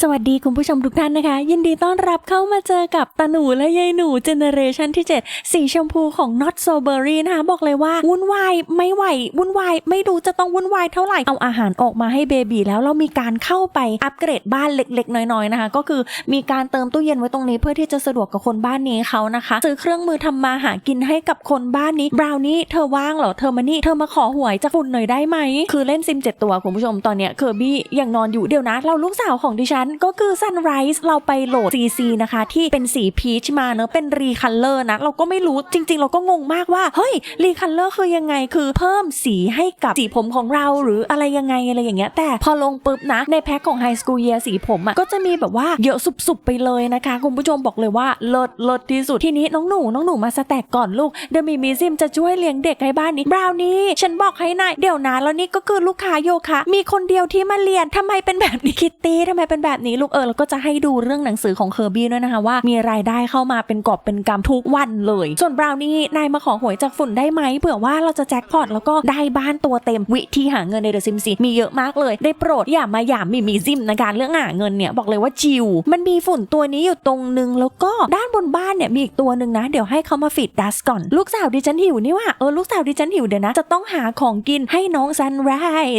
สวัสดีคุณผู้ชมทุกท่านนะคะ ยินดีต้อนรับเข้ามาเจอกับตาหนูและยายหนูเจเนเรชันที่ 7 สีชมพูของ Not So Berry นะคะ บอกเลยว่า วุ่นวายไม่ไหว วุ่นวายไม่รู้จะต้องวุ่นวายเท่าไหร่ เอาอาหารออกมาให้เบบีแล้วเรามีการเข้าไปอัปเกรดบ้านเล็ก ๆ น้อย ๆ นะคะ ก็คือมีการเติมตู้เย็นไว้ตรงนี้เพื่อที่จะสะดวกกับคนบ้านนี้เขานะคะ ซื้อเครื่องมือทำมาหากินให้กับคนบ้านนี้บราวนี่เธอว่างเหรอเธอมานี่เธอมาขอหวยจากฝุ่นหน่อยได้ไหมคือเล่นซิมเจ็ดตัวคุณผู้ชมตอนเนี้ยเคอร์บี้ยังนอนอยู่เดี๋ยวนะเราลูกสาวของดิฉันก็คือ Sunrise เราไปโหลด CC นะคะ ที่เป็นสีพีชมาเนอะเป็นรีคัลเลอร์นะ เราก็ไม่รู้จริง ๆ เราก็งงมากว่า เฮ้ยรีคัลเลอร์คือยังไงคือเพิ่มสีให้กับสีผมของเราหรืออะไรยังไงอะไรอย่างเงี้ย แต่พอลงปุ๊บนะ ในแพ็คของ High School Year สีผมอะ่ะก็จะมีแบบว่าเยอะสุบๆไปเลยนะคะ คุณผู้ชมบอกเลยว่าเลิศเลิศที่สุดทีนี้น้องหนูน้องหนูมาสแต็กก่อนลูกเดมีมีซิมจะช่วยเลี้ยงเด็กให้บ้านนี้บราวนี่ฉันบอกให้นายเดี๋ยวนะแล้วนี่ก็คือลูกค้าโยคะ มีคนเดียวที่มาเรียนทำไมเป็นแบบนี้คิตตี้ทำไมเป็นแบบนี้ลูกเออแล้วก็จะให้ดูเรื่องหนังสือของเคอร์บี้ด้วยนะคะว่า มีรายได้เข้ามาเป็นกอบเป็นกำทุกวันเลย ส่วนบราวนี่นายมาขอหวยจากฝุ่นได้ไหมเผื่อว่าเราจะแจ็คพอตแล้วก็ได้บ้านตัวเต็มวิธีหาเงินในเดอะซิมซีมีเยอะมากเลย ได้โปรดอย่ามาหยามมีมีซิมในการเรื่องหาเงินเนี่ยบอกเลยว่าจิว มันมีฝุ่นตัวนี้อยู่ตรงนึงแล้วก็ด้านบนบ้านเนี่ยมีอีกตัวหนึ่งนะ เดี๋ยวให้เขามาฟีดดัสก่อน ลูกสาวดิฉันหิวนี่ว่าเออลูกสาวดิฉันหิวเดี๋ยวนะ จะต้องหาของกินให้น้องซันไร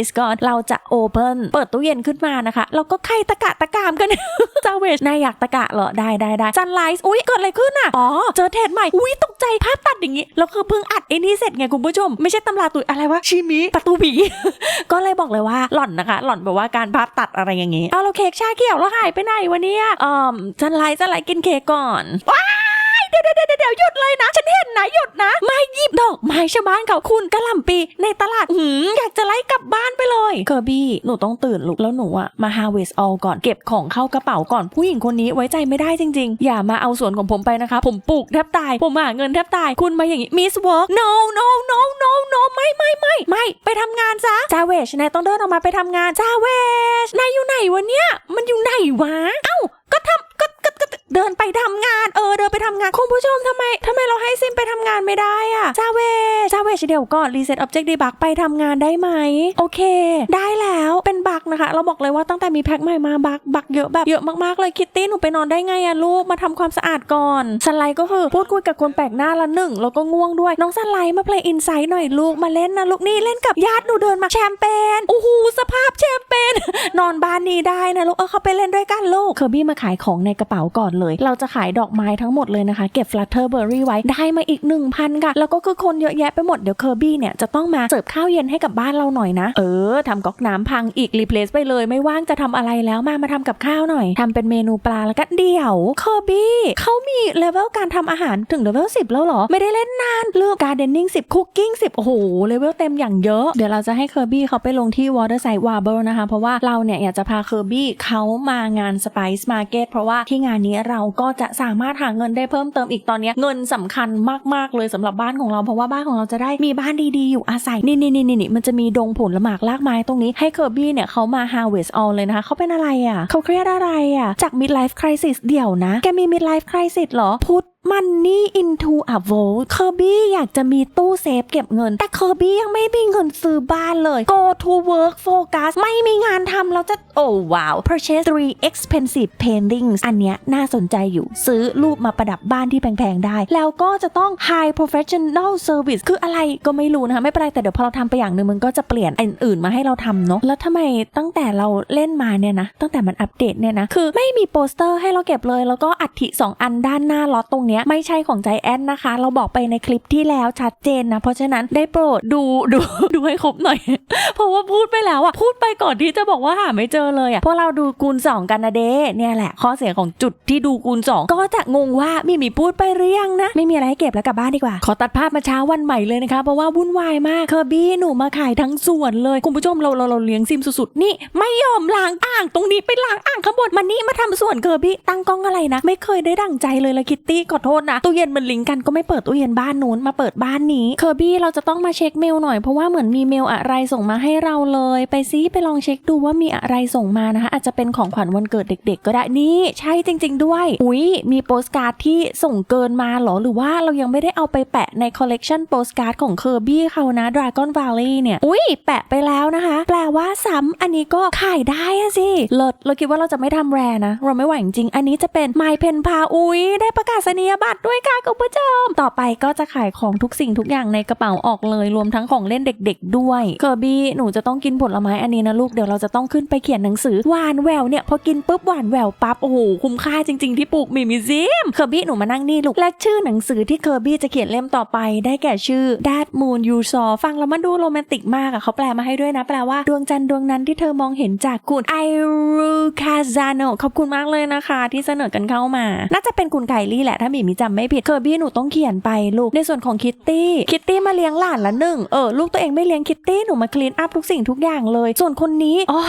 ส์ก่อนเราจะโอเ n นเปิดตู้เย็นขึ้นมานะคะเราก็ไข่ตะกะตะกามกันเจ้าเวชนายอยากตะกะเหรอได้ได้ได้ซันไลส์อุ้ยเกิดอะไรขึ้นอะอ๋อเจอเทปใหม่อุ้ยตกใจภาพตัดอย่างงี้แล้วคือเพิ่งอัดไอ้นี่เสร็จไงคุณผู้ชมไม่ใช่ตำราตุยอะไรวะชิมิประตูผีก็เลยบอกเลยว่าหล่อนนะคะ หล่อนแบบว่าการภาพตัดอะไรอย่างงี้เอาเราเค้กชาเขียวแล้วหายไปไหนวะเนี่ยอืมซันไลส์ซันไลส์กินเค้กก่อนว้าย เดี๋ยวเดี๋ยวเดี๋ยวเดี๋ยวหยุดเลยนะ ฉันเห็นนะหยุดนะ ไม่หยิบดอกไม้ชาวบ้านเขาคุณกะหล่ำปี ในตลาดหืมอยากจะไล่กลับบ้านไปเลยเคอร์บี้หนูต้องตื่นลุกแล้วหนูอะมา harvest all ก่อนเก็บของเข้ากระเป๋าก่อนผู้หญิงคนนี้ไว้ใจไม่ได้จริง ๆ อย่ามาเอาสวนของผมไปนะคะ ผมปลูกแทบตาย ผมหาเงินแทบตายคุณมาอย่างนี้ miss work no no no no no ไม่ไม่ไม่ไม่ไปทำงานซะจาเวชนายต้องเดินออกมาไปทำงานจาเวชนายอยู่ไหนวะเนี่ยมันอยู่ไหนวะเอ้า ก็ทำก็ก็ก็เดินไปทำงาน เออ เดินไปทำงาน คุณผู้ชมทำไมทำไมเราให้ซิมไปทำงานไม่ได้อะจาเวจาเวชเดี๋ยวก่อนรีเซ็ตออบเจกต์ดีบักไปทำงานได้ไหม โอเค ได้แล้วเป็นบักนะคะ เราบอกเลยว่าตั้งแต่มีแพ็คใหม่มาบักบักเยอะแบบเยอะมากๆเลยคิตตี้หนูไปนอนได้ไงอะลูกมาทำความสะอาดก่อนสไลด์ก็คือพูดคุยกับคนแปลกหน้าละหนึ่งแล้วก็ง่วงด้วย น้องสไลด์มาเพลย์อินไซด์หน่อยลูกมาเล่นนะลูกนี่เล่นกับญาติหนูเดินมาแชมเปญโอ้โหสภาพแชมเปญ นอนบ้านนี้ได้นะลูกเออเขาไปเล่นด้วยกันลูกเคอร์บี้มาขายของในกระเป๋าก่อนเลย เราจะขายดอกไม้ทั้งหมดเลยนะคะ เก็บฟลัตเตอร์เบอร์รี่ไว้ได้มาอีก 1,000 ค่ะ แล้วก็คือคนเยอะแยะไปหมด เดี๋ยวเคอร์บี้เนี่ยจะต้องมาเสิร์ฟข้าวเย็นให้กับบ้านเราหน่อยนะ เออทำก๊อกน้ำพังอีกรีเพลซไปเลยไม่ว่างจะทำอะไรแล้วมามาทำกับข้าวหน่อยทำเป็นเมนูปลาแล้วก็เดี๋ยวเคอร์บี้เขามีเลเวลการทำอาหารถึงเลเวล10 แล้วหรอ ไม่ได้เล่นนานเลือกการเดนนิ่ง10คุกกิ้ง10โอ้โหเลเวลเต็มอย่างเยอะเดี๋ยวเราจะให้เคอร์บี้เขาไปลงที่ Waterside Warble นะคะเพราะว่าเราเนี่ยอยากจะพาเคอร์บี้เขามางาน Spice Market เพราะว่าที่งานนี้เราก็จะสามารถหาเงินได้เพิ่มเติมอีกตอนนี้เงินสำคัญมากๆเลยสำหรับบ้านของเราเพราะว่าบ้านของเราจะได้มีบ้านดีๆอยู่อาศัยนี่นี่นี่นี่มันจะมีดงผละหมากลากไม้ตรงนี้ให้เคอร์บี้เนี่ยเขามา harvest all เลยนะคะเขาเป็นอะไรอะเขาเครียดอะไรอะจาก midlife crisis เดี่ยวนะ แกมี midlife crisis เหรอพุท มันนี่ into a vault เคอร์บี้อยากจะมีตู้เซฟเก็บเงิน แต่เคอร์บี้ยังไม่มีเงินซื้อบ้านเลย go to work focus ไม่มีงานทำแล้วจะ โอ้ว้าว purchase three expensive paintings อันเนี้ยน่าสนใจอยู่ซื้อรูปมาประดับบ้านที่แพงๆได้ แล้วก็จะต้อง high professional service คืออะไรก็ไม่รู้นะคะไม่เป็นไรแต่เดี๋ยวพอเราทำไปอย่างหนึ่งมันก็จะเปลี่ยนอันอื่นมาให้เราทำเนาะแล้วทำไมตั้งแต่เราเล่นมาเนี่ยนะตั้งแต่มันอัปเดตเนี่ยนะคือไม่มีโปสเตอร์ให้เราเก็บเลย แล้วก็อัฐิสองอันด้านหน้าล็อตตรงเนี้ไม่ใช่ของใจแอนนะคะ เราบอกไปในคลิปที่แล้วชัดเจนนะ เพราะฉะนั้นได้โปรดดูดูดูให้ครบหน่อย เพราะว่าพูดไปแล้วอะพูดไปก่อนที่จะบอกว่าหาไม่เจอเลยอะพวกเราดูคูณ 2 กันนะเด้เนี่ยแหละ ข้อเสียของจุดที่ดูคูณ 2 ก็จะงงว่ามีมีพูดไปหรือยังนะ ไม่มีอะไรให้เก็บแล้วกลับบ้านดีกว่า ขอตัดภาพมาเช้าวันใหม่เลยนะคะเพราะว่าวุ่นวายมากเคอร์บี้หนูมาขายทั้งส่วนเลยคุณผู้ชมเราเราเราเลี้ยงซิมสุดๆนี่ไม่ยอมล้างอ่างตรงนี้ไปล้างอ่างข้างบนมานี่มาทำส่วนเคอร์บี้ตั้งกล้องอะไรนะ ไม่เคยได้ดั่งใจเลยละคิตตี้ขออโทษนะตู้เย็นมันลิงก์กันก็ไม่เปิดตู้เย็นบ้านนู้นมาเปิดบ้านนี้เคอร์บี้เราจะต้องมาเช็คเมลหน่อยเพราะว่าเหมือนมีเมลอะไรส่งมาให้เราเลย ไปซิไปลองเช็คดูว่ามีอะไรส่งมานะคะ อาจจะเป็นของขวัญวันเกิดเด็ก ๆ ก็ได้นี่ใช่จริง ๆ ด้วย อุ๊ยมีโปสการ์ดที่ส่งเกินมาเหรอหรือว่าเรายังไม่ได้เอาไปแปะในคอลเลกชันโปสการ์ดของเคอร์บี้เขานะ Dragon Valley เนี่ยอุ๊ยแปะไปแล้วนะคะ แปลว่าซ้ำอันนี้ก็ขายได้อะสิเลิศเราคิดว่าเราจะไม่ทำแรนะ เราไม่ไหวจริงอันนี้จะเป็นไมเพนพาอุ๊ยได้ประกาศนียบัตรด้วยค่ะคุณผู้ชม ต่อไปก็จะขายของทุกสิ่งทุกอย่างในกระเป๋าออกเลย รวมทั้งของเล่นเด็ก ๆ ด้วยเคอร์บี้หนูจะต้องกินผลไม้อันนี้นะลูกเดี๋ยวเราจะต้องขึ้นไปเขียนหนังสือหวานแววเนี่ยพอกินปุ๊บหวานแววปั๊บโอ้โหคุ้มค่าจริง ๆที่ปลูกมิมิซิมเคอร์บี้หนูมานั่งนี่ลูกและชื่อหนังสือที่เคอร์บี้จะเขียนเล่มต่อไปได้แก่ชื่อ Dad Moon You Saw ฟังแล้วมันดูโรแมนติกมากอะเขาแปลมาให้ด้วยนะ แปลว่าดวงจันทร์ดวงนั้นที่เธอมองเห็นจากคุณไอรูคาซาโนขอบคุณมากเลยนะคะ ที่เสนอกันเข้ามา น่าจะเป็นคุณไคลี่แหละถ้าหมีมีจำไม่ผิดเคอร์บี้หนูต้องเขียนไปลูกในส่วนของคิตตี้คิตตี้มาเลี้ยงหลานละหนึ่งเออลูกตัวเองไม่เลี้ยงคิตตี้หนูมาคลีนอัพทุกสิ่งทุกอย่างเลย ส่วนคนนี้อ๋อ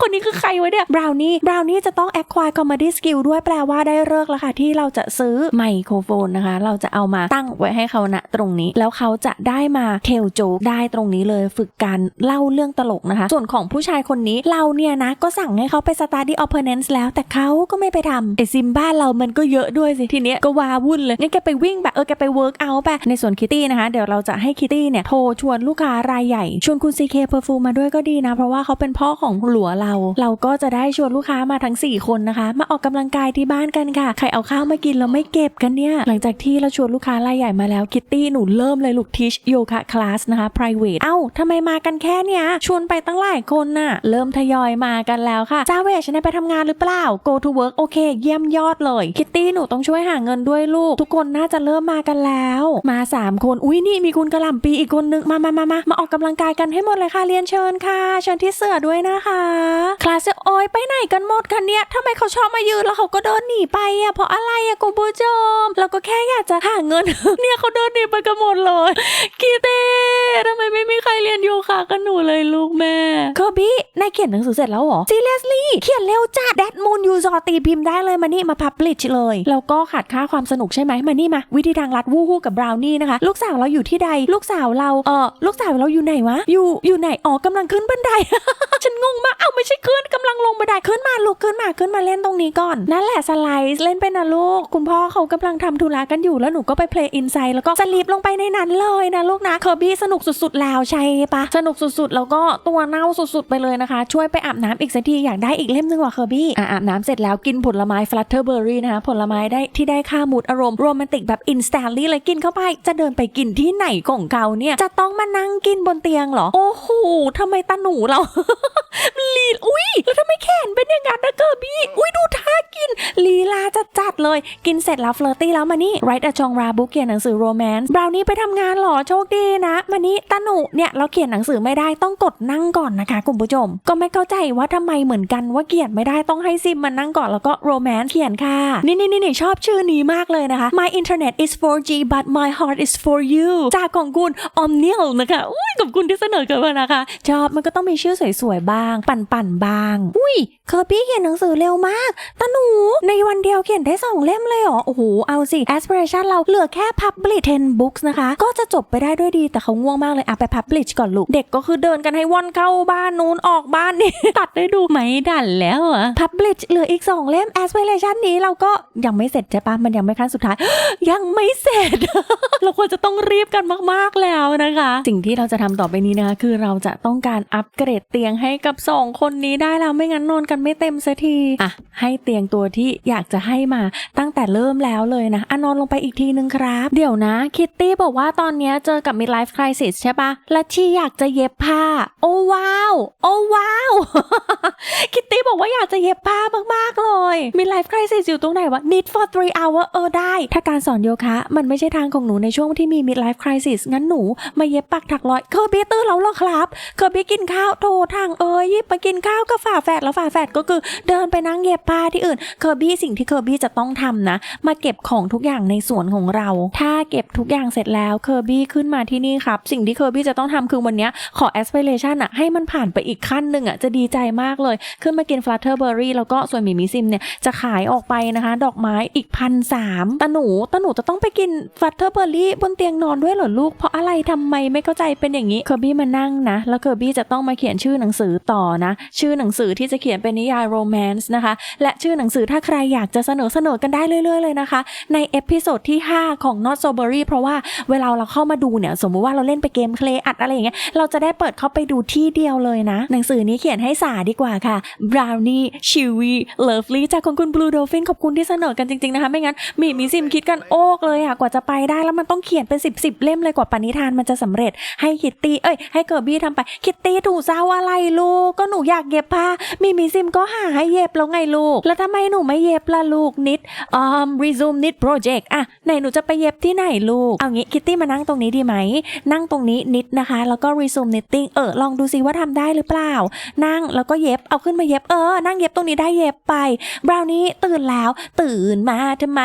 คนนี้คือใครวะเนี่ยบราวนี่บราวนี่จะต้อง acquire comedy skill ด้วยแปลว่าได้เลิกแล้วค่ะที่เราจะซื้อไมโครโฟนนะคะ เราจะเอามาตั้งไว้ให้เขาณตรงนี้ แล้วเขาจะได้มาเทลโจกได้ตรงนี้เลยฝึกการเล่าเรื่องตลกนะคะ ส่วนของผู้ชายคนนี้เราเนี่ยนะ ก็สั่งให้เขาไป study opponents แล้วแต่เขาก็ไม่ไปทำไอซิมบ้านเรามันก็เยอะด้วยสิทีเนี้ยก็วาวุ่นเลยงั้นแกไปวิ่งแบบเออแกไป work out ไปในส่วนคิตตี้นะคะเดี๋ยวเราจะให้คิตตี้เนี่ยโทรชวนลูกค้ารายใหญ่ ชวนคุณ CK Perfume มมาด้วยก็ดีนะ เพราะว่าเขาเป็นพ่อของหลัวเรา เราก็จะได้ชวนลูกค้ามาทั้ง 4 คนนะคะ มาออกกำลังกายที่บ้านกันค่ะ ใครเอาข้าวมากินแล้วไม่เก็บกันเนี่ย หลังจากที่เราชวนลูกค้ารายใหญ่มาแล้วคิตตี้หนูเริ่มเลยลูกทิชโยคะคลาสนะคะ private เอ้าทำไมมากันแค่เนี้ยชวนไปตั้งหลายคนน่ะ เริ่มทยอยมากันแล้วค่ะจ้าเวชฉันได้ไปทำงานหรือเปล่า go to work โอเค เยี่ยมยอดเลยคิตตี้หนูต้องช่วยหาเงินด้วยลูก ทุกคนน่าจะเริ่มมากันแล้ว มา 3 คนอุ้ยนี่มีคุณกระหล่ำปีอีกคนนึงมามามามามาออกกำลังกายกันให้หมดเลยค่ะเรียนเชิญค่ะเชิญที่เสือด้วยนะคะคลาสโอยไปไหนกันหมดคะเนี่ยทำไมเขาชอบมายืนแล้วเขาก็เดินหนีไปอะเพราะอะไรอะคุณผู้ชมเราก็แค่อยากจะหาเงิน เนี่ยเขาเดินหนีไปกันหมดเลยกีเต้ทำไมไม่มีใครเรียนโยคะกันหนูเลยลูกแม่คอบี้นายเขียนหนังสือเสร็จแล้วหรอ seriously เขียนเร็วจ้าแดดมูนยูซอตีพิมพ์ได้เลยมานี่มาพับลิชเลย แล้วก็ขาดค่าความสนุกใช่ไหมมานี่มา วิธีทางลัดวู้ฮู้กับบราวนี่นะคะ ลูกสาวเราอยู่ที่ใด ลูกสาวเราเออลูกสาวเราอยู่ไหนวะ อยู่อยู่ไหนอ๋อกำลังขึ้นบันได ฉันงงมากเอ้าไม่ใช่ขึ้นกำลังลงบันไดขึ้นมาลูกขึ้นมาขึ้นมาเล่นตรงนี้ก่อนนั่นแหละสไลด์เล่นไปนะลูก คุณพ่อเขากำลังทำธุระกันอยู่แล้วหนูก็ไปเพลย์อินไซด์แล้วก็สลีปลงไปในนั้นเลยนะลูกนะเคอร์บี้สนุกสุดๆแล้วใช่ปะสนุกสุดๆ แล้วก็ตัวเน่าสุดๆไปเลยนะคะ ช่วยไปอาบน้ำอีกสักทีอยากได้อีกเล่มหนึงว่ะเคอร์บี้อาบน้ำเสร็จแล้วกินผลไม้ฟลัตเทอร์เบอร์รี่นะคะผลไม้ได้ที่ได้ค่ามูดอารมณ์โรแมนติกแบบอินสแตนลี่เลยกินเข้าไป จะเดินไปกินที่ไหนของเขาเนี่ย จะต้องมานั่งกินบนเตียงเหรอ โอ้โหทำไมตาหนูเราลีดอุ้ยแล้วทำไมแขนเป็นอย่างนั้นนะเกอร์บี้ อุ้ยดูท่ากิน ลีลาจัดจัดเลย กินเสร็จแล้วเฟลอร์ตี้แล้วมานี่ไรท์อชองราบุ๊กเขียนหนังสือโรแมนต์บราวนี่ไปทำงานหรอโชคดีนะมานี่ตาหนูเนี่ยเราเขียนหนังสือไม่ได้ต้องกดนั่งก่อนนะคะคุณผู้ชม ก็ไม่เข้าใจว่าทำไมเหมือนกันว่าเขียนไม่ได้ต้องให้ซิมมานั่งก่อนแล้วก็โรแมนต์เขียนค่ะ นี่นี่นี่ชอบชื่อนี้มากเลยนะคะ My internet is 4G but my heart is for you จากของคุณออมเนียลนะคะอุ้ยขอบคุณที่เสนอกันมานะคะ ชอบมันก็ต้องมีชื่อสวยๆบ้าง ปั่นๆบ้าง อุ้ยเคอร์บี้เขียนหนังสือเร็วมากตาหนู ในวันเดียวเขียนได้2เล่มเลยเหรอ โอ้โห เอาสิ aspiration เราเหลือแค่ publish 10 books นะคะ ก็จะจบไปได้ด้วยดีแต่เขาง่วงมากเลยอะไป publish ก่อนลูก เด็กก็คือเดินกันให้ว่อนเข้าบ้านนู้นออกบ้านนี่ตัดได้ดูไหมดันแล้วอะ publish เหลืออีก 2 เล่ม aspiration นี้เราก็ยังไม่เสร็จใช่ปะมันยังไม่ขั้นสุดท้าย ยังไม่เสร็จ เราควรจะต้องรีบกันมากๆแล้วนะคะ สิ่งที่เราจะทำต่อไปนี้นะคะคือเราจะต้องการอัปเกรดเตียงให้กับ 2 คนนี้ได้แล้วไม่งั้นนอนกันไม่เต็มสักทีอะให้เตียงตัวที่อยากจะให้มาตั้งแต่เริ่มแล้วเลยนะอะนอนลงไปอีกทีนึงครับ เดี๋ยวนะคิตตี้บอกว่าตอนนี้เจอกับ midlife crisis ใช่ปะและที่อยากจะเย็บผ้า โอ้ว้าว โอ้ว้าว คิตตี้บอกว่าอยากจะเย็บผ้ามากๆเลย midlife crisis อยู่ตรงไหนวะ need for three hour hour เออได้ ถ้าการสอนโยคะ มันไม่ใช่ทางของหนูในช่วงที่มี midlife crisis งั้นหนู มาเย็บปักถักร้อย เคอร์บี้ตื้อแล้วหรอครับ เคอร์บี้กินข้าวโทรทางเอ้ยหยิบมากินข้าวกับฝาแฝดแล้วฝ่าแฝดก็คือเดินไปนั่งเย็บผ้าที่อื่น เคอร์บี้สิ่งที่เคอร์บี้จะต้องทำนะ มาเก็บของทุกอย่างในสวนของเรา ถ้าเก็บทุกอย่างเสร็จแล้วเคอร์บี้ขึ้นมาที่นี่ครับ สิ่งที่เคอร์บี้จะต้องทำคือวันนี้ขอ aspiration อะให้มันผ่านไปอีกขั้นหนึ่งอะจะดีใจมากเลย ขึ้นมากิน flutterberry แล้วก็ส่วนมีมิซิมเนี่ยจะขายออกไปนะคะ ดอกไม้อีกพันสามตาหนูตาหนูจะต้องไปกิน flutterberry บนเตียงนอนด้วยเหรอลูก เพราะอะไรทำไมไม่เข้าใจเป็นอย่างนี้เคอร์บี้มานั่งนะ แล้วเคอร์บี้จะต้องมาเขียนชื่อหนังสือต่อนะ ชื่อหนังสือที่จะเขียนเป็นนิยายโรแมนต์นะคะ และชื่อหนังสือถ้าใครอยากจะเสนอเสนอกันได้เรื่อยๆเลยนะคะ ในเอพิโซดที่ 5 ของ Not So Berry เพราะว่าเวลาเราเข้ามาดูเนี่ย สมมุติว่าเราเล่นไปเกมเพลย์อัดอะไรอย่างเงี้ยเราจะได้เปิดเข้าไปดูที่เดียวเลยนะ หนังสือนี้เขียนให้สาดีกว่าค่ะ Brownie Chewy Lovely จากของคุณ Blue Dolphin ขอบคุณที่เสนอกันจริงๆนะคะไม่งั้นมีมีซิมคิดกันโอกเลยอะกว่าจะไปได้แล้วมันต้องเขียนเป็น10บสเล่มเลยกว่าปณิธานมันจะสำเร็จให้คิตตี้เอ้ยให้เกิร์บี้ทำไปคิตตี้ถูเศร้าอะไรลูกก็หนูอยากเย็บผ้ามีมีซิมก็หาให้เย็บแล้วไงลูก แล้วทำไมหนูไม่เย็บล่ะลูกนิดอืม resume knit project อะไหนหนูจะไปเย็บที่ไหนลูกเอางี้คิตตี้มานั่งตรงนี้ดีไหมนั่งตรงนี้นิดนะคะ แล้วก็ resume knitting เออลองดูซิว่าทำได้หรือเปล่า นั่งแล้วก็เย็บเอาขึ้นมาเย็บเออนั่งเย็บตรงนี้ได้เย็บไปบราวนี่ตื่นแล้ว ตื่นมาทำไม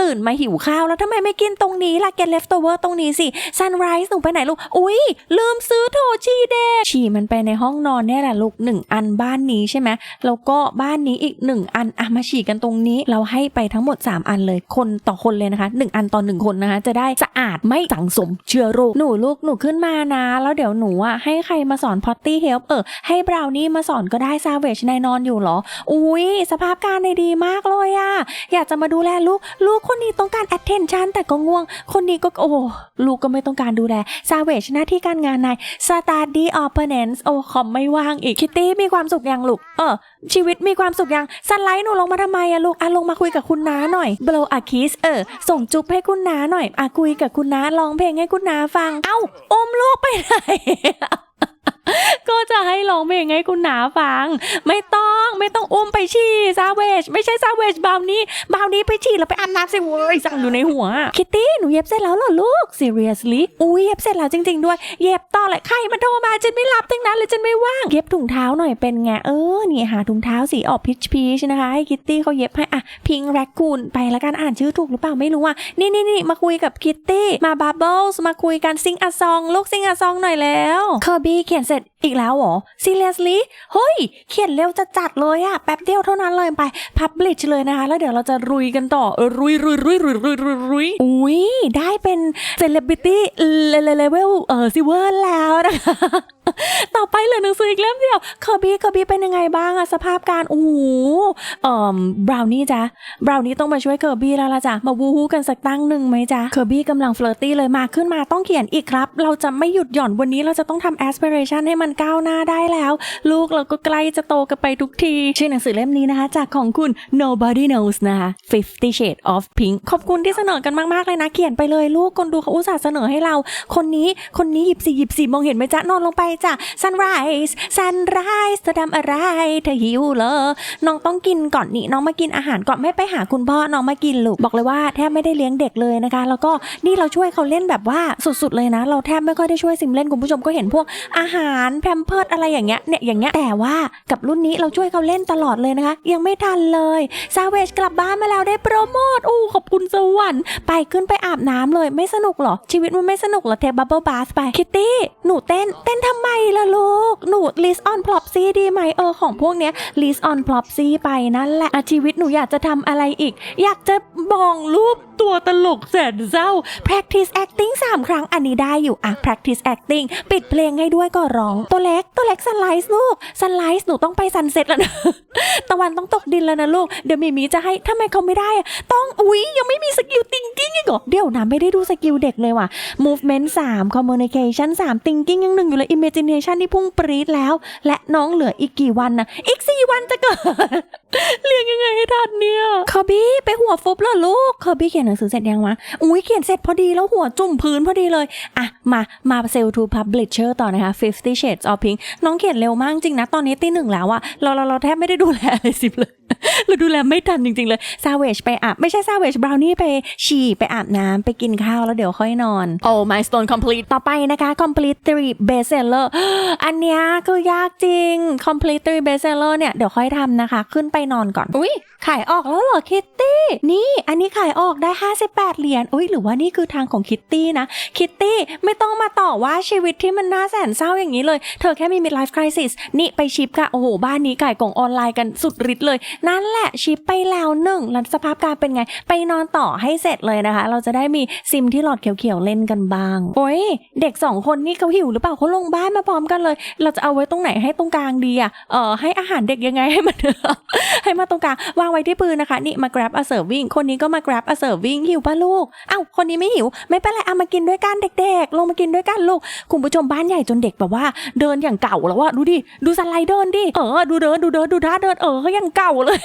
ตื่นมาหิวข้าวแล้วทำไมไม่กินตรงนี้ล่ะ get leftover ตรงนี้สิ sunrise หนูไปไหนลูก อุ๊ยลืมซื้อโทชีเดะฉี่มันไปในห้องนอนเนี่ยแหละลูกหนึ่งอันบ้านนี้ใช่ไหมแล้วก็บ้านนี้อีกหนึ่งอันอะมาฉี่กันตรงนี้ เราให้ไปทั้งหมด 3 อันเลยคนต่อคนเลยนะคะ 1 อันต่อ 1 คนนะคะ จะได้สะอาดไม่สังสมเชื้อโรคหนูลูกหนูขึ้นมานะ แล้วเดี๋ยวหนูอะให้ใครมาสอนพอตตี้เฮลป์เออให้บราวนี่มาสอนก็ได้ซาเวชนายนอนอยู่เหรอ อุ้ยสภาพการในดีมากเลยอะอยากจะมาดูแลลูกลูกคนนี้ต้องการ attention แต่ก็ง่วง คนนี้ก็โอ้ลูกก็ไม่ต้องการดูแลซาเวชหน้าที่การงานนาย study opponents โอ้คอมไม่ว่างอีกคิตตี้มีความสุขยังลูก เออ ชีวิตมีความสุขยังสไลด์หนูลงมาทำไมอะลูกอะลงมาคุยกับคุณน้าหน่อย blow a kiss เออ ส่งจุ๊บให้คุณน้าหน่อยอะคุยกับคุณน้าร้องเพลงให้คุณน้าฟัง เอ้าอมลูกไปไหน ก็จะให้ร้องเพลงให้คุณหนาฟัง ไม่ต้องไม่ต้องอุ้มไปฉี่ซาเวชไม่ใช่ซาเวชบาวนี้บาวนี้ไปฉี่แล้วไปอาบน้ำสิเว้ยสั่งอยู่ในหัว คิตตี้หนูเย็บเสร็จแล้วเหรอลูก seriously อุ้ยเย็บเสร็จแล้วจริง ๆ ด้วย เย็บต่อเลยใครมันโทรมาฉันไม่รับทั้งนั้นเลยฉันไม่ว่างเย็บถุงเท้าหน่อยเป็นไงเออนี่หาถุงเท้าสีออกพิชพีชนะคะให้คิตตี้เขาเย็บให้อะพิงแรคคูนไปแล้วกันอ่านชื่อถูกหรือเปล่าไม่รู้อะนี่นี่นี่มาคุยกับคิตตี้มาบับเบิลส์มาคุยกันซิงอะซองลูกซิงอะซองหน่อยแล้วเคอร์บี้เขียนเสร็จอีกแล้วเหรอ seriously เฮ้ย เขียนเร็วจะจัดเลยอะแป๊บเดียวเท่านั้นเลยไป publish เลยนะคะ แล้วเดี๋ยวเราจะรุยกันต่อเออรุยรุยรุยรุยรุยรุยรุยอุ้ยได้เป็น celebrity level เอ่อ silver แล้วนะคะ ต่อไปเหลือหนังสืออีกเล่มเดียวเคอร์บี้เคอร์บี้เป็นยังไงบ้างอะสภาพการโอ้โหเอ่อบราวนี่จ้ะบราวนี่ต้องมาช่วยเคอร์บี้แล้วล่ะจ้ะมาวูฮูกันสักตั้งหนึ่งไหมจ้ะเคอร์บี้กำลังเฟลอร์ตี้เลยมาขึ้นมาต้องเขียนอีกครับ เราจะไม่หยุดหย่อนวันนี้เราจะต้องทำ aspiration ให้มันก้าวหน้าได้แล้ว ลูกเราก็ใกล้จะโตกันไปทุกทีชื่อหนังสือเล่มนี้นะคะ จากของคุณ nobody knows นะคะ Fifty Shades of Pink ขอบคุณที่เสนอกันมากๆเลยนะเขียนไปเลยลูกคนดูเขาอุตส่าห์เสนอให้เรา คนนี้คนนี้หยิบสี่หยิบสี่มองเห็นไหมจ๊ะนอนลงไปจ้ะ sunrise sunrise เธอทำอะไร เธอหิวเหรอ น้องต้องกินก่อนนี่ น้องมากินอาหารก่อนไม่ไปหาคุณพ่อ น้องมากินลูก บอกเลยว่าแทบไม่ได้เลี้ยงเด็กเลยนะคะ แล้วก็นี่เราช่วยเขาเล่นแบบว่าสุดๆเลยนะ เราแทบไม่ค่อยได้ช่วยซิมเล่นคุณผู้ชมก็เห็นพวกอาหารแพมเพิร์ดอะไรอย่างเงี้ย เนี่ยอย่างเงี้ย แต่ว่ากับรุ่นนี้เราช่วยเขาเล่นตลอดเลยนะคะ ยังไม่ทันเลยซาเวจกลับบ้านมาแล้วได้โปรโมทอู้ขอบคุณสวรรค์ไปขึ้นไปอาบน้ำเลยไม่สนุกเหรอ ชีวิตมันไม่สนุกเหรอเทบับเบิลบาสไปคิตตี้หนูเต้นเต้นทำไมล่ะลูก หนู list on plopsy ดีไหมเออของพวกเนี้ย list on plopsy ไปนั่นแหละอะชีวิตหนูอยากจะทำอะไรอีก อยากจะมองรูปตัวตลกแสนเศร้า practice acting 3 ครั้งอันนี้ได้อยู่ อะ practice acting ปิดเพลงให้ด้วยก็ร้อง ตัวเล็กตัวเล็ก sunrise ลูก sunrise หนูต้องไป sunset แล้วนะตะวันต้องตกดินแล้วนะลูก เดี๋ยวมีมีจะให้ทำไมเขาไม่ได้อะต้องอุ๊ย ยังไม่มีสกิล thinking อีกเหรอเดี๋ยวนะไม่ได้ดูสกิลเด็กเลยว่ะ movement 3 communication 3 thinking ยังหนึ่งอยู่เลย image imagination ที่พุ่งปรี๊ดแล้ว และน้องเหลืออีกกี่วันนะอีก4วันจะเกิด เรียงยังไงให้ทันเนี่ยเคอร์บี้ไปหัวฟุบเหรอลูกเคอร์บี้เขียนหนังสือเสร็จยังวะอุ้ยเขียนเสร็จพอดีแล้วหัวจุ่มพื้นพอดีเลยอะมามาเซลทูพับลิเชอร์ต่อนะคะ Fifty Shades of Pink น้องเขียนเร็วมากจริงนะ ตอนนี้ตีหนึ่งแล้วอะเราเราเราแทบไม่ได้ดูแลอะไรสิเลยเราดูแลไม่ทันจริง ๆ เลยซาเวชไปอาบ ไม่ใช่ซาเวชบราวนี่ไปฉี่ไปอาบน้ำไปกินข้าวแล้วเดี๋ยวค่อยนอน โอ้ my stone complete ต่อไปนะคะ complete three best seller อันเนี้ยคือยากจริง complete three best seller เนี่ย เดี๋ยวค่อยทำนะคะ ขึ้นไปนอนก่อน อุ้ยขายออกแล้วเหรอคิตตี้นี่ อันนี้ขายออกได้ 58 เหรียญอุ้ยหรือว่านี่คือทางของคิตตี้นะ คิตตี้ไม่ต้องมาต่อว่าชีวิตที่มันน่าแสนเศร้าอย่างนี้เลย เธอแค่มี midlife crisis นี่ไปชิปค่ะ โอ้โห บ้านนี้ขายกล่องออนไลน์กันสุดฤทธิ์เลย นั่นแหละชิปไปแล้วหนึ่งแล้วสภาพการเป็นไง ไปนอนต่อให้เสร็จเลยนะคะ เราจะได้มีซิมที่หลอดเขียวๆเล่นกันบ้างโอ้ยเด็กสองคนนี่เขาหิวหรือเปล่าเขาลงบ้านมาพร้อมกันเลย เราจะเอาไว้ตรงไหนให้ตรงกลางดีอะเออให้อาหารเด็กยังไงให้มันให้มาตรงกลางวางไว้ที่พื้นนะคะ นี่มา grab a serving คนนี้ก็มา grab a serving หิวป่ะลูกเอ้าคนนี้ไม่หิว ไม่เป็นไรเอามากินด้วยกันเด็กๆ ลงมากินด้วยกันลูกคุณผู้ชมบ้านใหญ่จนเด็กแบบว่า เดินอย่างเก่าแล้วว่าดูดิดูสไลด์เดินดิเออดูเดินดูเดินดูท่าเดินเออเขายังเก่าเลย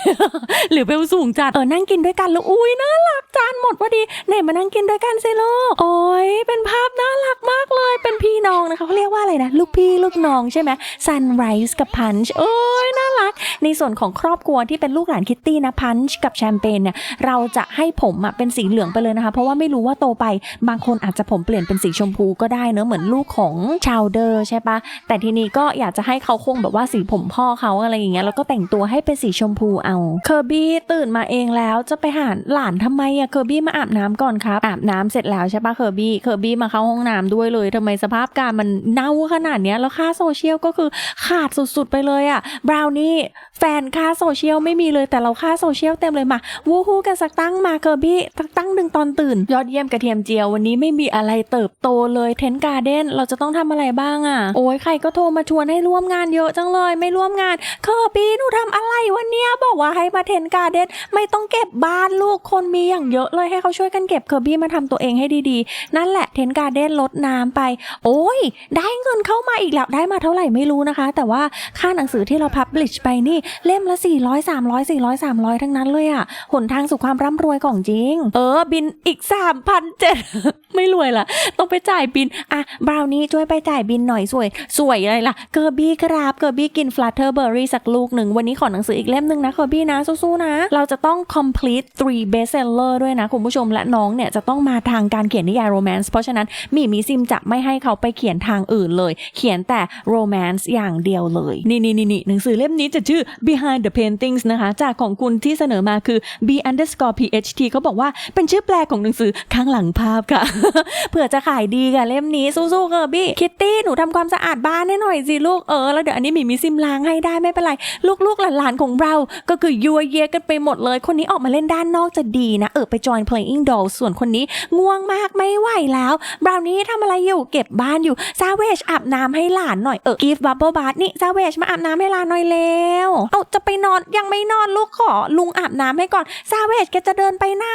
หรือเบลสูงจัดเออนั่งกินด้วยกันลูกอุ้ยน่ารักจานหมดพอดีไหนมานั่งกินด้วยกันสิลูกโอ้ยเป็นภาพน่ารักมากเลยเป็นพี่น้องนะคะเขาเรียกว่าอะไรนะลูกพี่ลูกน้องใช่ไหม Sunrise กับ Punch โอ้ยน่ารัก ในส่วนของครอบครัวที่เป็นลูกหลานคิตตี้นะ Punch กับแชมเปญเนี่ยเราจะให้ผมอะเป็นสีเหลืองไปเลยนะคะ เพราะว่าไม่รู้ว่าโตไปบางคนอาจจะผมเปลี่ยนเป็นสีชมพูก็ได้เนอะเหมือนลูกของชาวเดอร์ใช่ปะแต่ทีนี้ก็อยากจะให้เขาคงแบบว่าสีผมพ่อเขาอะไรอย่างเงี้ยแล้วก็แต่งตัวให้เป็นสีชมพูเอาเคอร์บี้ตื่นมาเองแล้วจะไปหาหลานทำไมอะเคอร์บี้มาอาบน้ำก่อนครับอาบน้ำเสร็จแล้วใช่ปะเคอร์บี้เคอร์บี้มาเข้าห้องน้ำด้วยเลยทำไมสภาพการมันเน่าขนาดเนี้ยแล้วค่าโซเชียลก็คือขาดสุดๆไปเลยอะบราวนี่แฟนค่าโซเชียลไม่มีเลยแต่เราค่าโซเชียลเต็มเลยมาวู้ฮู้กันสักตั้งมาเคอร์บี้สักตั้งหนึ่งตอนตื่น ยอดเยี่ยมกระเทียมเจียววันนี้ไม่มีอะไรเติบโตเลยเทนการ์เด้นเราจะต้องทำอะไรบ้างอะโอ้ยใครก็โทรมาชวนให้ร่วมงานเยอะจังเลย ไม่ร่วมงานเคอร์บี้หนูทำอะไรวันเนี้ยบอกว่าให้มาเทนการ์เด้นไม่ต้องเก็บบ้านลูกคนมีอย่างเยอะเลยให้เขาช่วยกันเก็บเคอร์บี้มาทำตัวเองให้ดีๆ นั่นแหละเทนการ์เด้นลดน้ำไป โอ้ยได้เงินเข้ามาอีกแล้วได้มาเท่าไหร่ไม่รู้นะคะ แต่ว่าค่าหนังสือที่เราพับลิชไปนี่เล่มละ 400 300 400 300 ทั้งนั้นเลยอะหนทางสู่ความร่ำรวยของจริง เออ บินอีก 3,700 ไม่รวยละต้องไปจ่ายบินอะบราวนี่ช่วยไปจ่ายบินหน่อยสวย สวยอะไรล่ะเกอร์บี้ครับเกอร์บี้กินฟลัตเทอร์เบอร์รี่สักลูกหนึ่งวันนี้ขอหนังสืออีกเล่มหนึ่งนะเกอร์บี้นะสู้ๆนะ เราจะต้อง complete three bestseller ด้วยนะคุณผู้ชมและน้องเนี่ยจะต้องมาทางการเขียนนิยาย romance เพราะฉะนั้นมีมีซิมจะไม่ให้เขาไปเขียนทางอื่นเลยเขียนแต่ romance อย่างเดียวเลย นี่นี่นี่หนังสือเล่มนี้จะชื่อ behind the paintings นะคะ จากของคุณที่เสนอมาคือ b underscore pht เขาบอกว่าเป็นชื่อแปลของหนังสือข้างหลังภาพค่ะ เผื่อจะขายดีค่ะเล่มนี้สู้ๆเกอบี้คิตตี้หนูทำความสะอาดบ้านให้หน่อยสิลูกเออแล้วเดี๋ยวอันนี้มีมีซิมล้างให้ได้ไม่เป็นไร ลูกๆหลานๆของเรา ก็คือยัวเยกันไปหมดเลย คนนี้ออกมาเล่นด้านนอกจะดีนะ เออไปจอย playing doll ส่วนคนนี้ง่วงมากไม่ไหวแล้วบราวนี่ทำอะไรอยู่เก็บบ้านอยู่ซาเวชอาบน้น้ำให้หลานหน่อยเออกีฟบับเบิลบาร์นี่ซาเวชมาอาบน้ำให้หลานหน่อยแล้วเอาจะไปนอนยังไม่นอนลูกขอลุงอาบน้ำให้ก่อนซาเวชแกจะเดินไปไหน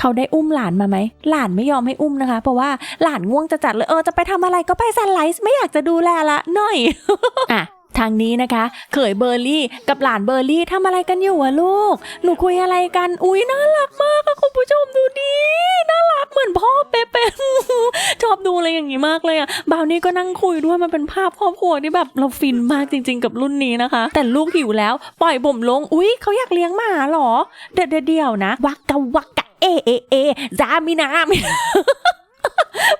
เขาได้อุ้มหลานมาไหมหลานไม่ยอมให้อุ้มนะคะ เพราะว่าหลานง่วงจะจัดเลยเออจะไปทำอะไรก็ไปซันไลท์ไม่อยากจะดูแลละหน่อยอะ ทางนี้นะคะ เขยเบอร์รี่กับหลานเบอร์รี่ทำอะไรกันอยู่อะลูก หนูคุยอะไรกัน อุ้ยน่ารักมากอะคุณผู้ชมดูดิน่ารักเหมือนพ่อเป๊ะๆชอบดูอะไรอย่างงี้มากเลยอะบ่าวนี่ก็นั่งคุยด้วยมันเป็นภาพครอบครัวที่แบบเราฟินมากจริง ๆ กับรุ่นนี้นะคะ แต่ลูกหิวแล้วปล่อยผมลง อุ้ยเขาอยากเลี้ยงหมาเหรอ เดี๋ยวเดี๋ยวนะ วักกะวักกะเอเอเอจามินามิ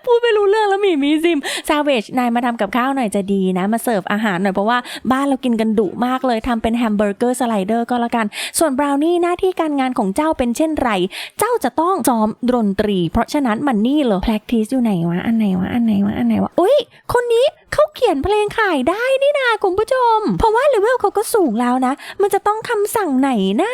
พูดไม่รู้เรื่องแล้วหมีมีซิมซาเวชนายมาทำกับข้าวหน่อยจะดีนะ มาเสิร์ฟอาหารหน่อยเพราะว่าบ้านเรากินกันดุมากเลยทำเป็นแฮมเบอร์เกอร์สไลเดอร์ก็แล้วกัน ส่วนบราวนี่หน้าที่การงานของเจ้าเป็นเช่นไร เจ้าจะต้องซ้อมดนตรี เพราะฉะนั้นมันนี่เลย practice อยู่ไหนวะ อันไหนวะ อันไหนวะ อันไหนวะอุ้ย คนนี้เขาเขียนเพลงขายได้นี่นาคุณผู้ชม เพราะว่าเลเวลเขาก็สูงแล้วนะ มันจะต้องคำสั่งไหนนะ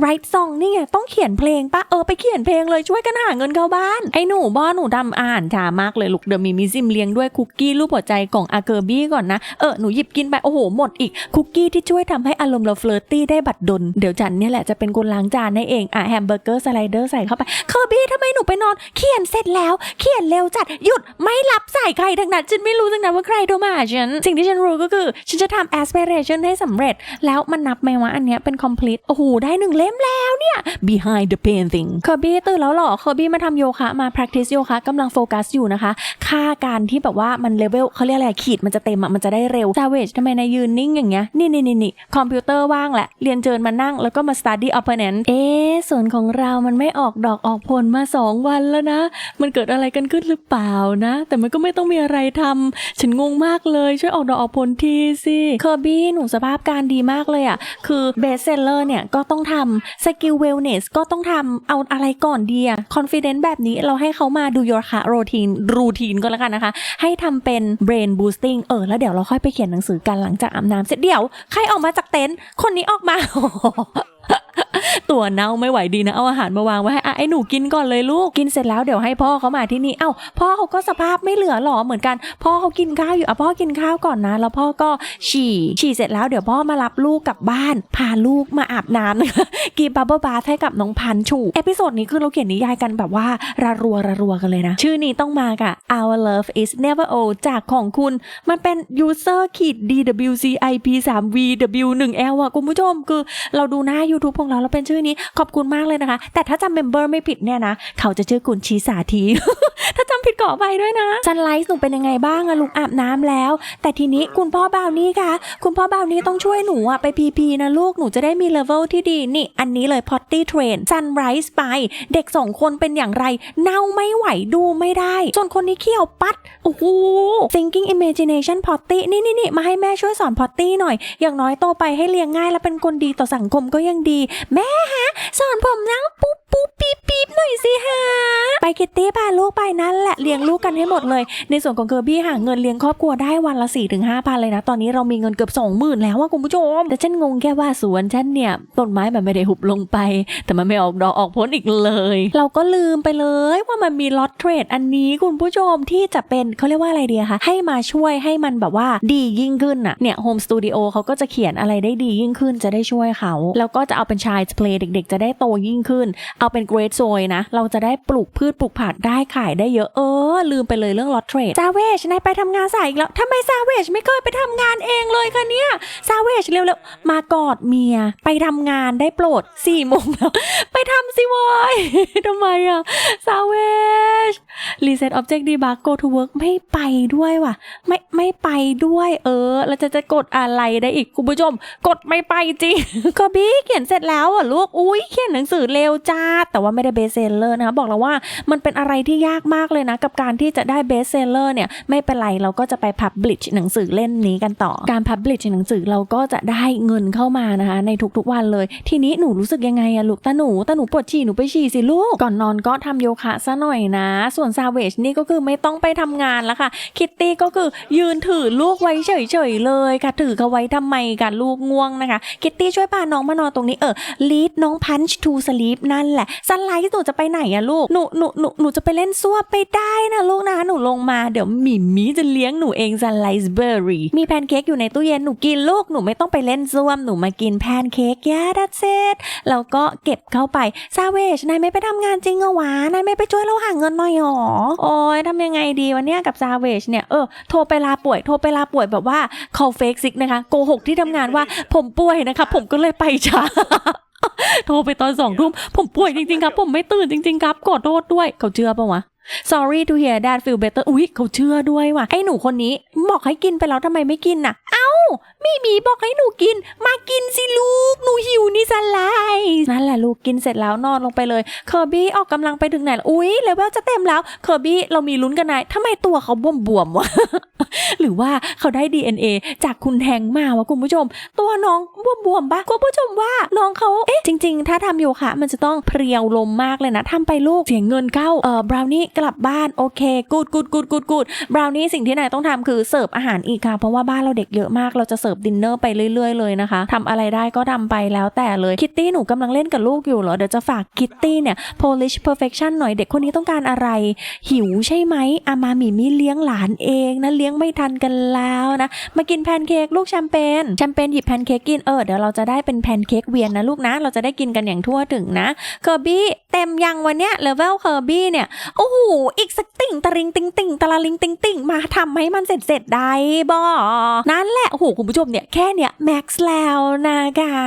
write song นี่ไงต้องเขียนเพลงปะเออไปเขียนเพลงเลยช่วยกันหาเงินเข้าบ้าน ไอ้หนูบ้อหนูทำอาารช้ามากเลยลูกเดี๋ยวมีมิซิมเลี้ยงด้วยคุกกี้รูปหัวใจของอาเกอร์บี้ก่อนนะ เออหนูหยิบกินไปโอ้โหหมดอีกคุกกี้ที่ช่วยทำให้อารมณ์เราเฟลิร์ตี้ได้บัดดลเดี๋ยวจันเนี่ยแหละจะเป็นคนล้างจานให้เองอะแฮมเบอร์เกอร์สไลเดอร์ใส่เข้าไปเคอร์บี้ทำไมหนูไปนอน เขียนเสร็จแล้ว เขียนเร็วจัดหยุดไม่รับสายใครทั้งนั้นฉันไม่รู้ทั้งนั้นว่าใครโทรมาฉันสิ่งที่ฉันรู้ก็คือฉันจะทำ aspiration ให้สำเร็จ แล้วมันนับไหมว่าอันเนี้ยเป็น complete โอ้โหได้หนึ่งเล่มแล้วเนี่ย behind the painting เคอร์บี้ตื่นแล้วหรอเคอร์บี้มาทำโยคะมา practice โยคะกำลังโฟกัสอยู่นะคะ ค่าการที่แบบว่ามันเลเวลเขาเรียกอะไรขีดมันจะเต็มอะมันจะได้เร็ว Savage ทำไมนายยืนนิ่งอย่างเงี้ยนี่นี่นี่นี่คอมพิวเตอร์ว่างแหละเรียนเชิญมานั่งแล้วก็มา study opponent เอ๊ส่วนของเรามันไม่ออกดอกออกผลมา 2 วันแล้วนะ มันเกิดอะไรกันขึ้นหรือเปล่านะ แต่มันก็ไม่ต้องมีอะไรทำฉันงงมากเลยช่วยออกดอกออกผลทีสิเคอร์บี้หนูสภาพการดีมากเลยอะคือเบสเซลเลอร์เนี่ยก็ต้องทำสกิลเวลเนสก็ต้องทำเอาอะไรก่อนดีอะคอนฟ idence แบบนี้เราให้เขามาดูยอร์ค่ารูทีนก็แล้วกันนะคะ ให้ทำเป็น brain boosting เออ แล้วเดี๋ยวเราค่อยไปเขียนหนังสือกันหลังจากอาบน้ำเสร็จเดี๋ยว ใครออกมาจากเต็นท์คนนี้ออกมา ตัวเน่าไม่ไหวดีนะเอาอาหารมาวางไว้ให้อะไอ้หนูกินก่อนเลยลูกกินเสร็จแล้วเดี๋ยวให้พ่อเขามาที่นี่เอ้าพ่อเขาก็สภาพไม่เหลือหรอเหมือนกัน พ่อเขากินข้าวอยู่อะพ่อกินข้าวก่อนนะ แล้วพ่อก็ฉี่ฉี่เสร็จแล้วเดี๋ยวพ่อมารับลูกกลับบ้าน พาลูกมาอาบน้ำนะคะกินบับเบิลบาร์ให้กับน้องพันชูเอพิโซดนี้คือเราเขียนนิยายกันแบบว่าระรัวระรัวกันเลยนะ ชื่อนี้ต้องมากับ Our Love is Never Old จากของคุณ มันเป็น user ขีด DWCIP 3 VW 1 L อะคุณผู้ชมคือเราดูหน้า YouTube ของเราแล้วเป็นชื่อนี้ขอบคุณมากเลยนะคะ แต่ถ้าจำเมมเบอร์ไม่ผิดเนี่ยนะ เขาจะชื่อกุณชีสาทีถ้าจำผิดขอไปด้วยนะซันไลท์หนูเป็นยังไงบ้างอะลูกอาบน้ำแล้ว แต่ทีนี้คุณพ่อบาวนี่คะคุณพ่อบาวนี่ต้องช่วยหนูอะไปพีพีนะลูกหนูจะได้มีเลเวลที่ดีนี่ อันนี้เลยพอตตี้เทรนซันไรส์ไปเด็กสองคนเป็นอย่างไร เน่าไม่ไหวดูไม่ได้ส่วนคนนี้เขี้ยวปัดโอ้โห thinking imagination potty นี่นี่นี่มาให้แม่ช่วยสอน potty หน่อย อย่างน้อยโตไปให้เลี้ยงง่ายและเป็นคนดีต่อสังคมก็ยังดี แม่ฮะ สอนผมนั่งปุ๊บปุ๊บปี๊บปี๊บหน่อยสิฮะ ไปคิตตี้พาลูกไปนั่นแหละเลี้ยงลูกกันให้หมดเลย ในส่วนของเคอร์บี้หาเงินเลี้ยงครอบครัวได้วันละ4ี่ถึงห้าพันเลยนะ ตอนนี้เรามีเงินเกือบสองหมื่นแล้วอะคุณผู้ชม แต่ฉันงงแค่ว่าสวนฉันเนี่ยต้นไม้มันไม่ได้หุบลงไป แต่มันไม่ออกดอกออกผลอีกเลย เราก็ลืมไปเลยว่ามันมีล็อตเทรดอันนี้คุณผู้ชมที่จะเป็นเขาเรียกว่าอะไรดีอะคะให้มาช่วยให้มันแบบว่าดียิ่งขึ้นอะเนี่ยโฮมสตูดิโอเขาก็จะเขียนอะไรได้ดียิ่งขึ้นจะได้ช่วยเขา แล้วก็จะเอาเป็นชายเพลเด็ก ๆ จะได้โตยิ่งขึ้น เอาเป็นเกรดโซยนะ เราจะได้ปลูกพืชปลูกผักได้ขายได้เยอะเออ ลืมไปเลยเรื่องลอตเทรดซาเวชนายไปทำงานสายอีกแล้วทำไมซาเวชไม่เคยไปทำงานเองเลยคะเนี่ยซาเวชเร็วๆมากอดเมีย ไปทำงานได้โปรดสี่โมงแล้วไปทำสิว้ยทำไมอะซาเวช Reset Object Debug Go to Work ไม่ไปด้วยว่ะ ไม่ไม่ไปด้วยเออ แล้วจะจะกดอะไรได้อีกคุณผู้ชม กดไม่ไปจริงก็บี้เขียนเสร็จแล้วอะลูกอุ้ยเขียนหนังสือเร็วจ้า แต่ว่าไม่ได้เบสเซลเลอร์นะคะบอกแล้วว่ามันเป็นอะไรที่ยากมากเลยนะ กับการที่จะได้เบสเซลเลอร์เนี่ยไม่เป็นไรเราก็จะไปพับบลิชหนังสือเล่มนี้กันต่อ การพับบลิชหนังสือเราก็จะได้เงินเข้ามานะคะ ในทุกๆวันเลย ทีนี้หนูรู้สึกยังไงอะลูกตาหนูตาหนูปวดฉี่หนูไปฉี่สิลูกก่อนนอนก็ทำโยคะซะหน่อยนะ ส่วนซาเวชนี่ก็คือไม่ต้องไปทำงานแล้วค่ะคิตตี้ก็คือยืนถือลูกไว้เฉยๆเลยค่ะถือเขาไว้ทำไมกันลูกง่วงนะคะ คิตตี้ช่วยพาน้องมานอนตรงนี้เออ lead น้อง punch to sleep นั่นแหละซันไลท์หนูจะไปไหนอะลูกหนูหนูหนูหนูจะไปเล่นซัวไปได้นะลูกนะหนูลงมาเดี๋ยวหมิมมี่จะเลี้ยงหนูเองซันไลท์เบอร์รี่มีแพนเค้กอยู่ในตู้เย็นหนูกินลูกหนูไม่ต้องไปเล่นซ่วมหนูมากินแพนเค้กยาดัดเซตแล้วก็เก็บเข้าไปซาเวชนายไม่ไปทำงานจริงเหรอวะนายไม่ไปช่วยเราหาเงินหน่อยหรอโอ้ยทำยังไงดีวันเนี้ยกับซาเวชเนี่ยเออโทรไปลาป่วยโทรไปลาป่วยแบบว่า call fake sick นะคะโกหกที่ทำงานว่าผมป่วยนะคะ ผมก็เลยไปช้า โทรไปตอนสองทุ่มผมป่วยจริงๆครับ ผมไม่ตื่นจริง ๆ ครับขอโทษด้วย เขาเชื่อปะวะ sorry to hear that feel better อุ๊ยเขาเชื่อด้วยว่ะไอ้หนูคนนี้บอกให้กินไปแล้วทำไมไม่กินน่ะ เอ้าไมีหมีบอกให้หนูกิน มากินสิลูก หนูหิวนี่สลายนั่นแหละลูกกินเสร็จแล้วนอนลงไปเลยเคอร์บี้ออกกำลังไปถึงไหนอุ๊ยเลเวลจะเต็มแล้วเคอร์บี้เรามีลุ้นกันนายทำไมตัวเขาบวมๆวะหรือว่าเขาได้ DNA จากคุณแทงมาวะคุณผู้ชม ตัวน้องบวมๆปะคุณผู้ชมว่าน้องเขาเอ๊ะจริง ๆ ถ้าทำโยคะมันจะต้องเพรียวลมมากเลยนะทำไปลูกเสียเงินเข้าเอ่อบราวนี่กลับบ้านโอเคกูดกูดกูดกูดกูดบราวนี่สิ่งที่นายต้องทำคือเสิร์ฟอาหารอีกค่ะ เพราะว่าบ้านเราเด็กเยอะมากเราจะเสิร์ฟดินเนอร์ไปเรื่อยๆเลยนะคะทำอะไรได้ก็ทำไปแล้วแต่เลยคิตตี้หนูกำลังเล่นกับลูกอยู่เหรอเดี๋ยวจะฝากคิตตี้เนี่ย polish perfection หน่อยเด็กคนนี้ต้องการอะไร หิวใช่ไหมอามาหมีมีเลี้ยงหลานเองนะเลี้ยงไม่ทันกันแล้วนะมากินแพนเค้กลูกแชมเปญแชมเปญหยิบแพนเค้กกินเออเดี๋ยวเราจะได้เป็นแพนเค้กเวียนนะลูกนะ เราจะได้กินกันอย่างทั่วถึงนะเคอร์บี้เต็มยังวันเนี้ยเลเวลเคอร์บี้เนี่ยโอ้โหอีกสักติ่งตะริงติงติ่งตะละลิงติงติ่งมาทำให้มันเสร็จเสร็จๆได้บ่นั่นแหละโอ้โหคุณผู้ชมเนี่ยแค่เนี่ยแม็กซ์แล้วนะคะ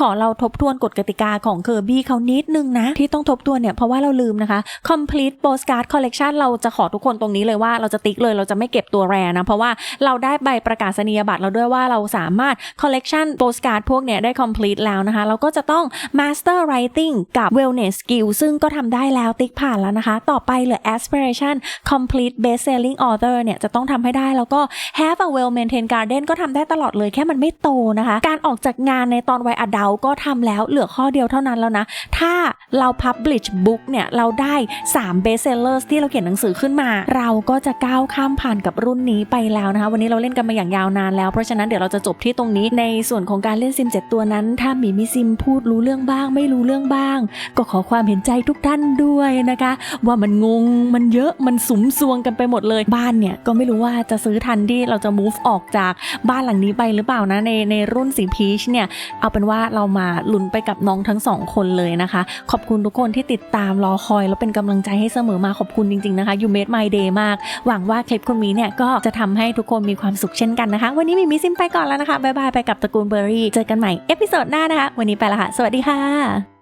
ขอเราทบทวนกฎกติกาของเคอร์บี้เขานิดนึงนะ ที่ต้องทบทวนเนี่ยเพราะว่าเราลืมนะคะ complete postcard collection เราจะขอทุกคนตรงนี้เลยว่าเราจะติ๊กเลยเราจะไม่เก็บตัวแรนะ เพราะว่าเราได้ใบประกาศนียบัตรเราด้วยว่าเราสามารถ collection postcard พวกเนี่ยได้ complete แล้วนะคะ เราก็จะต้อง master writing กับ wellness skill ซึ่งก็ทำได้แล้วติ๊กผ่านแล้วนะคะ ต่อไปเหลือ aspiration complete best selling author เนี่ยจะต้องทำให้ได้แล้วก็ have a well maintained garden ก็ทำได้ตลอดเลยแค่มันไม่โตนะคะ การออกจากงานในตอนวัยอดัลก็ทำแล้วเหลือข้อเดียวเท่านั้นแล้วนะ ถ้าเรา publish book เนี่ย เราได้ 3 best sellers ที่เราเขียนหนังสือขึ้นมา เราก็จะก้าวข้ามผ่านกับรุ่นนี้ไปแล้วนะคะ วันนี้เราเล่นกันมาอย่างยาวนานแล้ว เพราะฉะนั้นเดี๋ยวเราจะจบที่ตรงนี้ในส่วนของการเล่นซิม 7 ตัวนั้น ถ้ามีมิซิมพูดรู้เรื่องบ้าง ไม่รู้เรื่องบ้าง ก็ขอความเห็นใจทุกท่านด้วยนะคะ ว่ามันงง มันเยอะมันสุมซวงกันไปหมดเลย บ้านเนี่ยก็ไม่รู้ว่าจะซื้อทันที่เราจะ move ออกจากบ้านหลังนี้ไปหรือเปล่านะในในรุ่นสีพีชเนี่ยเอาเป็นว่าเรามาลุ้นไปกับน้องทั้งสองคนเลยนะคะ ขอบคุณทุกคนที่ติดตามรอคอย แล้วเป็นกำลังใจให้เสมอมาขอบคุณจริงๆนะคะ you made my day มาก หวังว่าคลิปคุณมีเนี่ยก็จะทำให้ทุกคนมีความสุขเช่นกันนะคะ วันนี้มีมิซิมไปก่อนแล้วนะคะบ๊ายบายไปกับตระกูลเบอร์รี่เจอกันใหม่เอพิโซดหน้านะคะ วันนี้ไปละค่ะ สวัสดีค่ะ